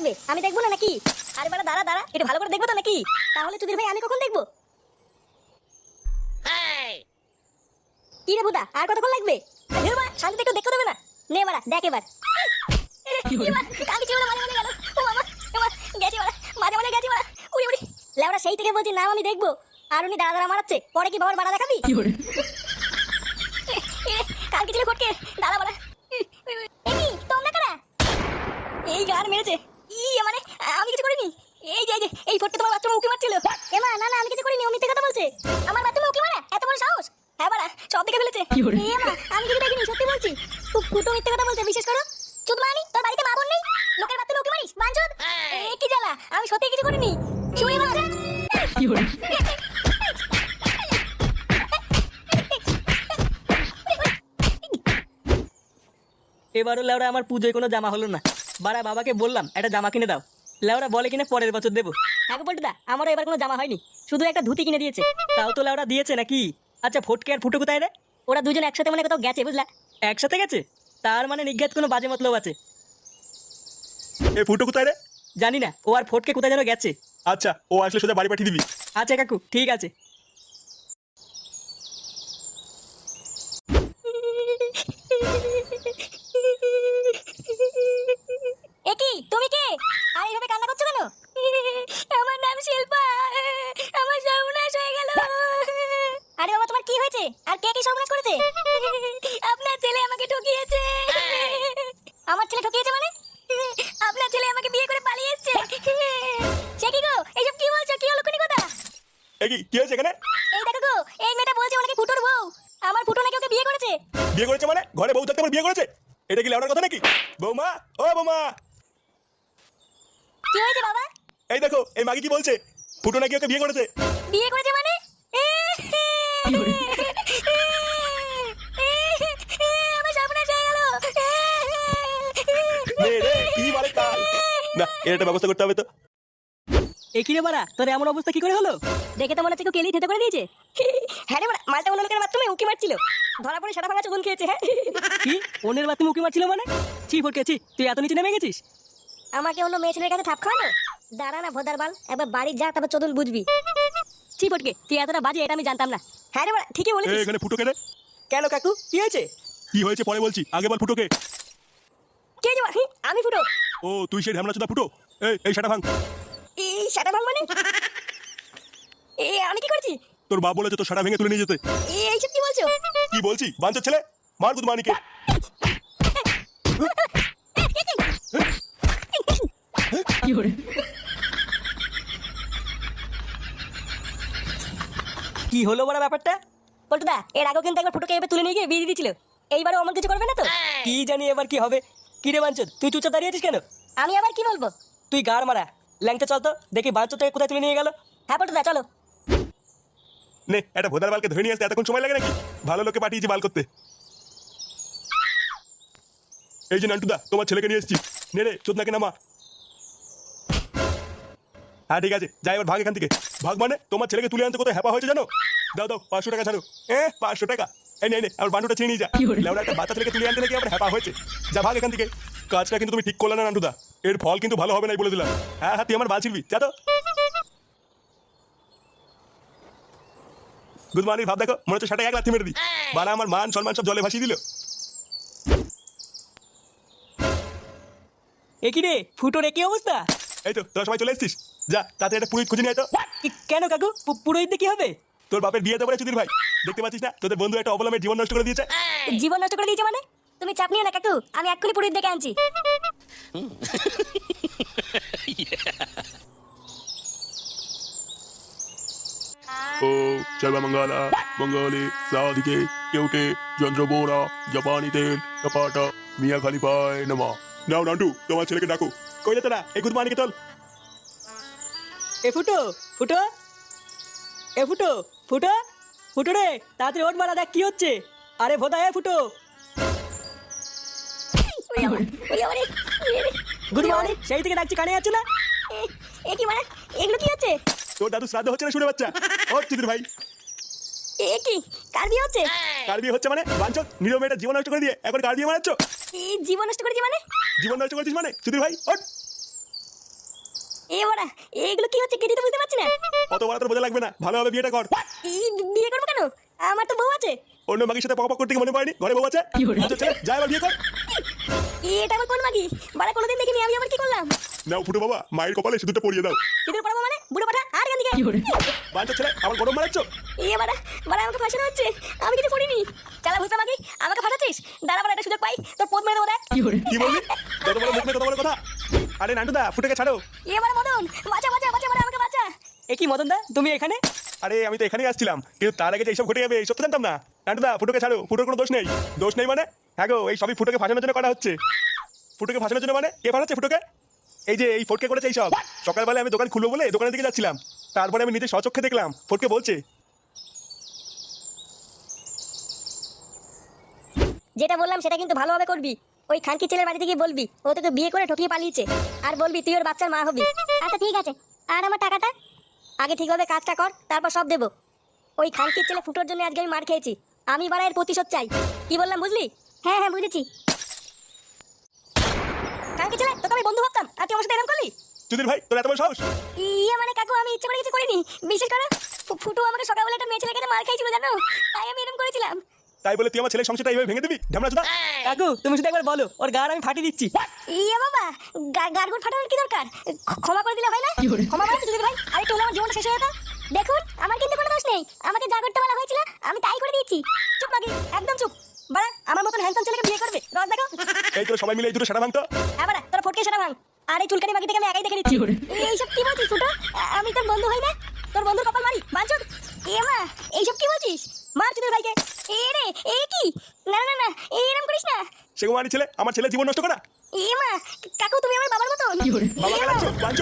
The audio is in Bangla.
লাগবে আমি দেখব না নাকি আরে বাড়া দাঁড়া দাঁড়া একটু ভালো করে দেখব তো নাকি তাহলে চুদির ভাই আমি কখন দেখব কি রে বুদা আর কতক্ষণ লাগবে শান্তিতে একটু দেখতে দেবে না নে বাড়া দেখ এবার সেই থেকে বলছি নাম আমি দেখব আর উনি দাঁড়া দাঁড়া মারাচ্ছে পরে কি বাবার বাড়া দেখাবি কালকে ছিল দাঁড়া বাড়া এই তোমরা কারা এই গান মেরেছে মানে আমি কিছু করিনি। এই যে এই তোমার বাচ্চা উকি মারছিল। এমা না না আমি কিছু করিনি ও মিথ্যে কথা বলছে। আমার বাচ্চা উকি মারা এত বড় সাহস? হ্যাঁ বাড়া সব দেখে ফেলেছে। এমা আমি কিছু দেখিনি সত্যি বলছি। কুটো মিথ্যে কথা বলছে বিশেষ করো। চুদ মানি তোর বাড়িতে মা বোন নেই? লোকের বাচ্চা উকি মারিস? বাঞ্চদ? এ কি জ্বালা আমি সত্যি কিছু করিনি। শুয়ে বাচ্চা এবারও লেওরা আমার পুজোয় কোনো জামা হলো না। বাড়া বাবাকে বললাম একটা জামা কিনে দাও। লেওরা বলে কিনা পরের বছর দেবো। হ্যাঁ পল্টুদা আমারও এবার কোনো জামা হয়নি। শুধু একটা ধুতি কিনে দিয়েছে। তাও তো লাউরা দিয়েছে নাকি? আচ্ছা ফটকে আর ফুটো কোথায় রে। ওরা দুজন একসাথে মানে কোথাও গেছে বুঝলা? একসাথে গেছে? তার মানে নিজ্ঞাত কোনো বাজে মতলব আছে। এ ফুটো কোথায় রে? জানি না ও আর ফটকে কোথায় যেন গেছে। আচ্ছা ও আসলে সোজা বাড়ি পাঠিয়ে দিবি। আচ্ছা কাকু ঠিক আছে। ছেলে ঠকিয়েছে মানে? আপনার ছেলে আমাকে বিয়ে করে পালিয়ে এসেছে সে কি গো এইসব কি বলছো? কি হলো কোনি কথা এ কি কি হয়েছে এখানে? এই দেখো গো এই মেয়েটা বলছে ওনাকে ফুটোর বউ। আমার ফুটো নাকি ওকে বিয়ে করেছে। বিয়ে করেছে মানে? ঘরে বউ থাকতে আমার বিয়ে করেছে? এটা কি লেওড়ার কথা নাকি? বৌমা ও বৌমা। কি হয়েছে বাবা? এই দেখো এই মাগি কি বলছে? ফুটো নাকি ওকে বিয়ে করেছে? বিয়ে করেছে মানে? না এর একটা ব্যবস্থা করতে হবে তো। এ বাড়া তোর এমন অবস্থা কি করে হলো? দেখে তো মনে হচ্ছে কেউ কেলি থেতে করে দিয়েছে। হ্যাঁ রে বাড়া, মালটা অন্য লোকের মাধ্যমে উকি মারছিল। ধরা পড়ে সারা ভাঙা চুদন খেয়েছে হ্যাঁ। কি? অন্যের বাতি মুখি মারছিল মানে? ছি ফটকে ছি তুই এত নিচে নেমে গেছিস? আমাকে অন্য মেয়ে ছেলের কাছে থাপ খাওয়ানো? দাঁড়া না ভোদার বাল একবার বাড়ি যা তারপর চোদন বুঝবি। ছি ফটকে তুই এতটা বাজে এটা আমি জানতাম না। হ্যাঁ রে বাড়া, ঠিকই বলেছিস। এখানে ফুটো কেটে কেন কাকু? কি হয়েছে? কি হয়েছে পরে বলছি আগে বল ফুটোকে। কে আমি ফুটো। ও তুই সেই ঢামলা চোদা ফুটো? এই এই সেটা ভাঙ। এই সাটা ভাঙ মানে? এ আমি কি করছি? তোর বাপ বলেছে তোর সাটা ভেঙে তুলে নিয়ে যেতে। এই এইসব কি বলছো? কি বলছি? বাঞ্চার ছেলে? মার গুদ মানিকে। কি হরে কি হলো বড় ব্যাপারটা? পল্টুদা এর আগেও কিন্তু একবার ফুটোকে এবার তুলে নিয়ে গিয়ে বিয়ে দিয়ে দিয়েছিল। এইবারও অমন কিছু করবে না তো? কি জানি এবার কি হবে। কি রে বাঞ্চদ তুই চুপচাপ দাঁড়িয়ে আছিস কেন? আমি আবার কি বলব? তুই গাড় মারা ল্যাংটা চল তো দেখি বাঞ্চদটাকে কোথায় তুলে নিয়ে গেল। হ্যাঁ পল্টুদা চলো। নে একটা ভোদার বালকে ধরে নিয়ে আসতে এতক্ষণ সময় লাগে নাকি? ভালো লোকে পাঠিয়েছি বাল করতে। এই যে নান্টুদা তোমার ছেলেকে নিয়ে এসেছি। নে রে চোদনাকে নামা। হ্যাঁ ঠিক আছে যাই এবার ভাগ এখান থেকে। ভাগ মানে তোমার ছেলেকে তুলে আনতে কোথায় হ্যাপা হয়েছে জানো? দাও দাও পাঁচশো টাকা ছাড়ো। এ পাঁচশো টাকা। এই নে নে আমার বান্ডুটা নিয়ে যা। লেওড়া একটা বাচ্চা ছেলেকে তুলে আনতে নাকি আবার হ্যাপা হয়েছে? যা ভাগ এখান থেকে। কাজটা কিন্তু তুমি ঠিক করলে না নান্টুদা এর ফল কিন্তু ভালো হবে না বলে দিলাম। হ্যাঁ হ্যাঁ তুই আমার বাল ছিড়বি যা তো। গুড মর্নিং ভাব দেখো। মনে হচ্ছে সেটা এক লাথি মেরে দিই। আমার মান সম্মান সব জলে ভাসিয়ে দিল। রে? ফুটোর কি অবস্থা? এই তো তোরা সবাই চলে এসেছিস? যা তাতে একটা পুরোহিত খুঁজে নিয়ে তো। কেন কাকু? পুরোহিত কি হবে? তোর বাপের বিয়ে দেবো চুদির ভাই। দেখতে পাচ্ছিস না? তোদের বন্ধু একটা অবলম্বের জীবন নষ্ট করে দিয়েছে। জীবন নষ্ট করে দিয়েছে মানে? তুমি চাপ নিও না কাকু। আমি এক্ষুনি পুরীর দেখে আনছি। ও সর্বমঙ্গলা মঙ্গলে সাধিকে কেউটে চন্দ্রবোরা জাপানি তেল কপাটা মিয়া খালিফায় নমা। নাও নান্টু তোমার ছেলেকে ডাকো। কই যেতে না? এই গুড মর্নিং চল এ ফুটো ফুটো এ ফুটো ফুটো ফুটো রে তাড়াতাড়ি ওঠ মারা দেখ কি হচ্ছে? আরে ভোদা এ ফুটো। গুড মর্নিং সেই থেকে ডাকছি কানে যাচ্ছে না? এ- কি মানে এগুলো কি হচ্ছে? তোর দাদু শ্রাদ্ধ হচ্ছে না শুনে বাচ্চা? ও চুদির ভাই। এ কি? কার বিয়ে হচ্ছে? কার বিয়ে হচ্ছে মানে? বাঞ্চত নিরীহ মেয়েটা জীবন নষ্ট করে দিয়ে এখন কার বিয়ে মারাচ্ছ এই জীবন নষ্ট করেছি মানে? জীবন নষ্ট করেছিস মানে? চুদির ভাই ওঠ। এ বড়া এগুলো কি হচ্ছে কেটে তো বুঝতে পারছি না। অত বড় তোর বোঝা লাগবে না। ভালোভাবে বিয়েটা কর। আমার তো বউ আছে। অন্য মাগির সাথে পক করতে কি মনে পড়েনি? ঘরে বউ আছে? আচ্ছা, ছেলে যা এবার বিয়ে কর। এটা আবার কোন মাগি? বাড়া কোনোদিন দেখিনি আমি আবার কি করলাম? নাও ফুটো বাবা মায়ের কপালে সিঁদুরটা পরিয়ে দাও। সিঁদুর পড়াবো মানে? বুড়ো পাঠা আর গান দিকে বাঞ্চা ছেলে আমার গরম মারাচ্ছ? এ বাড়া বাড়া আমাকে ফাঁসানো হচ্ছে। আমি কিছু করিনি। চালা বুঝতে মাগি আমাকে ফাঁসাচ্ছিস? দাঁড়া বাড়া একটা সুযোগ পাই। তোর পদ মেরে দেবো দেখ। কি বললি? যত বড় মুখ তত বড় কথা। আরে নান্টুদা ফুটোকে ছাড়ো। এ বাড়া মদন বাঁচা বাঁচা বাঁচা বাড়া আমাকে বাঁচা। এ কি মদন দা তুমি এখানে? আরে আমি তো এখানেই আসছিলাম। কিন্তু তার আগে যে এইসব ঘটে যাবে এইসব তো জানতাম না। নান্টুদা ফুটোকে ছাড়ো ফুটোর কোনো দোষ নেই। দোষ নেই মানে? হ্যাঁ গো এই সবই ফুটোকে ফাঁসানোর জন্য করা হচ্ছে। ফুটোকে ফাঁসানোর জন্য মানে? কে ফাঁসাচ্ছে ফুটোকে? এই যে এই ফটকে করেছে এইসব। সকালবেলা আমি দোকান খুলবো বলে দোকানের দিকে যাচ্ছিলাম। তারপরে আমি নিজে স্বচক্ষে দেখলাম ফটকে বলছে। যেটা বললাম সেটা কিন্তু ভালোভাবে করবি। ওই খানকি ছেলের বাড়ি থেকে বলবি ও তোকে বিয়ে করে ঠকিয়ে পালিয়েছে। আর বলবি তুই ওর বাচ্চার মা হবি। আচ্ছা ঠিক আছে। আর আমার টাকাটা? আগে ঠিকভাবে কাজটা কর তারপর সব দেবো। ওই খানকির ছেলে ফুটোর জন্য আজকে আমি মার খেয়েছি। আমি বাড়া এর প্রতিশোধ চাই। কি বললাম বুঝলি? হ্যাঁ হ্যাঁ বুঝেছি। খানকির ছেলে তোকে আমি বন্ধু ভাবতাম। আর তুই আমার সাথে এরকম করলি? চুদির ভাই তোর এত বড় সাহস? ইয়ে মানে কাকু আমি ইচ্ছে করে কিছু করিনি। বিশেষ করে ফুটো আমাকে সকালবেলা একটা মেয়ে ছেলেকে মার খাইছিল জানো? তাই আমি এরকম করেছিলাম। তাই বলে তুই আমার ছেলের সংসারটা এইভাবে ভেঙে দিবি? ঢামনা চুদা কাকু তুমি শুধু একবার বলো ওর গাড় আমি ফাটিয়ে দিচ্ছি। ইয়ে বাবা গাড়গুড় ফাটানোর কি দরকার? ক্ষমা করে দিলে হয় না? ক্ষমা করে দিদি ভাই। আর একটু আমার জীবনটা শেষ হয়ে যেত দেখুন আমার কিন্তু কোনো দোষ নেই। আমাকে যা করতে বলা হয়েছিল আমি তাই করে দিয়েছি। চুপ মাগি একদম চুপ। বাড়া আমার মতন হ্যান্ডসাম ছেলেকে বিয়ে করবে। রস দেখো এই তোর সবাই মিলে এই দুটো সেটা ভাঙতো? হ্যাঁ বাড়া তোর ফটকে সেটা ভাঙ। আর এই চুলকানি মাগি থেকে আমি একাই দেখে নিচ্ছি। এইসব কি বলছিস ফুটো? আমি তোর বন্ধু হই না? তোর বন্ধুর কপাল মারি বাঞ্চুদ এ মা এইসব কি বলছিস মার চুদের ভাইকে এ রে এ কি না না না এরকম করিস না সে কুমারী ছেলে আমার ছেলে জীবন নষ্ট করা এ মা কাকু তুমি আমার বাবার মতন বাবা এ মা। কালাচ্ছ